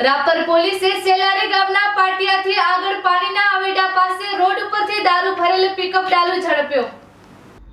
પોલીસે સેલારી ગામના પાટિયાથી આગળ પાણીના આવેડા પાસે રોડ ઉપરથી દારૂ ભરેલ પિકઅપ ડાલુ ઝડપ્યો.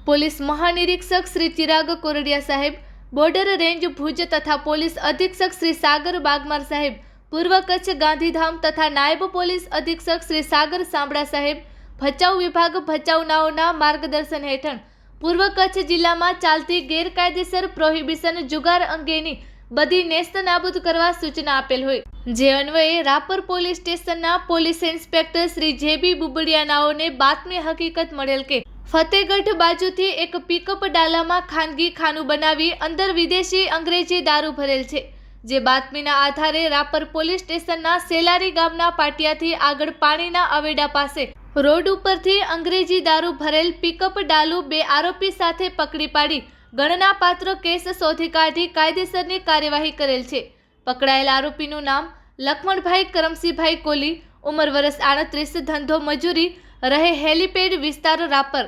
પોલીસ મહાનિરીક્ષક શ્રી ચિરાગ કોરડિયા સાહેબ, બોર્ડર રેન્જ ભુજ તથા પોલીસ અધિક્ષક શ્રી સાગર બાગમાર સાહેબ, પૂર્વ કચ્છ ગાંધીધામ તથા નાયબ પોલીસ અધિક્ષક શ્રી સાગર સાંબળા સાહેબ, ભચાઉ વિભાગ ભચાઉનાઓના માર્ગદર્શન હેઠળ પૂર્વ કચ્છ જિલ્લામાં ચાલતી ગેરકાયદેસર પ્રોહિબિશન જુગાર અંગેની બધી નેસ્ત નાબૂદ કરવા સૂચના આપેલ હોય. જે અન્વયે રાપર પોલીસ સ્ટેશનના પોલીસ ઇન્સ્પેક્ટર શ્રી જેબી બુબડિયાનાઓને બાતમી હકીકત મળેલ કે, ફતેગઢ બાજુથી એક પિકઅપ ડાલામાં ખાનગી ખાનું બનાવી અંદર વિદેશી અંગ્રેજી દારૂ ભરેલ છે. જે બાતમીના આધારે રાપર પોલીસ સ્ટેશનના સેલારી ગામના પાટિયાથી આગળ પાણીના અવેડા પાસે રોડ ઉપરથી અંગ્રેજી દારૂ ભરેલ પિકઅપ ડાલુ બે આરોપી સાથે પકડી પાડી ગણનાપાત્ર કેસ શોધી કાઢી કાયદેસરની કાર્યવાહી કરેલ છે. પકડાયેલ આરોપીનું નામ લક્ષ્મણભાઈ કરમસિંહભાઈ કોલી, ઉંમર વર્ષ આડત્રીસ, ધંધો મજૂરી, રહે હેલીપેડ વિસ્તાર રાપર.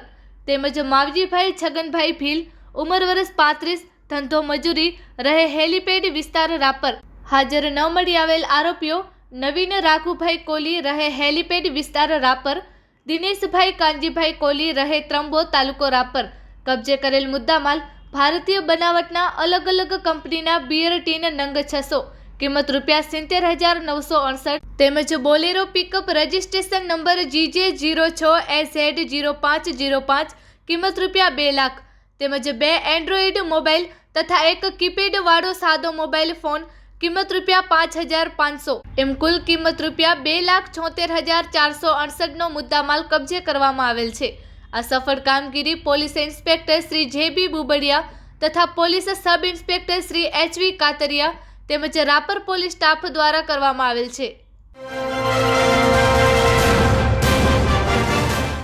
તેમજ માવજીભાઈ છગનભાઈ ભીલ, ઉંમર વર્ષ પાંત્રીસ, ધંધો મજૂરી, રહે હેલીપેડ વિસ્તાર રાપર. હાજર ન મળી આવેલ આરોપીઓ નવીન રાખુભાઈ કોલી, રહે હેલીપેડ વિસ્તાર રાપર. દિનેશભાઈ કાનજીભાઈ કોલી, રહે ત્રંબો તાલુકો રાપર. કબજે કરેલ મુદ્દામાલ ભારતીય બનાવટના અલગ અલગ કંપનીના બિયર ટીન નંગ છસો. કિંમત રૂપિયા સિત્તેર હજાર નવસો અડસઠ. તેમજ Bolero pickup registration number GJ zero છ એસ ઝેડ જીરો પાંચ જીરો પાંચ કિંમત રૂપિયા બે લાખ. તેમજ બે એન્ડ્રોઈડ મોબાઈલ તથા એક કીપેડ વાળો સાદો મોબાઈલ ફોન. કિંમત રૂપિયા પાંચ હજાર પાંચસો. એમ કુલ કિંમત રૂપિયા બે લાખ છોતેર હજાર ચારસો અડસઠનો મુદ્દામાલ કબજે કરવામાં આવેલ છે. આ સફળ કામગીરી પોલીસ ઇન્સ્પેક્ટર શ્રી જે બી બુબડિયા તથા police sub inspector Shri HV Katariya તેમજ રાપર પોલીસ સ્ટાફ દ્વારા કરવામાં આવેલ છે.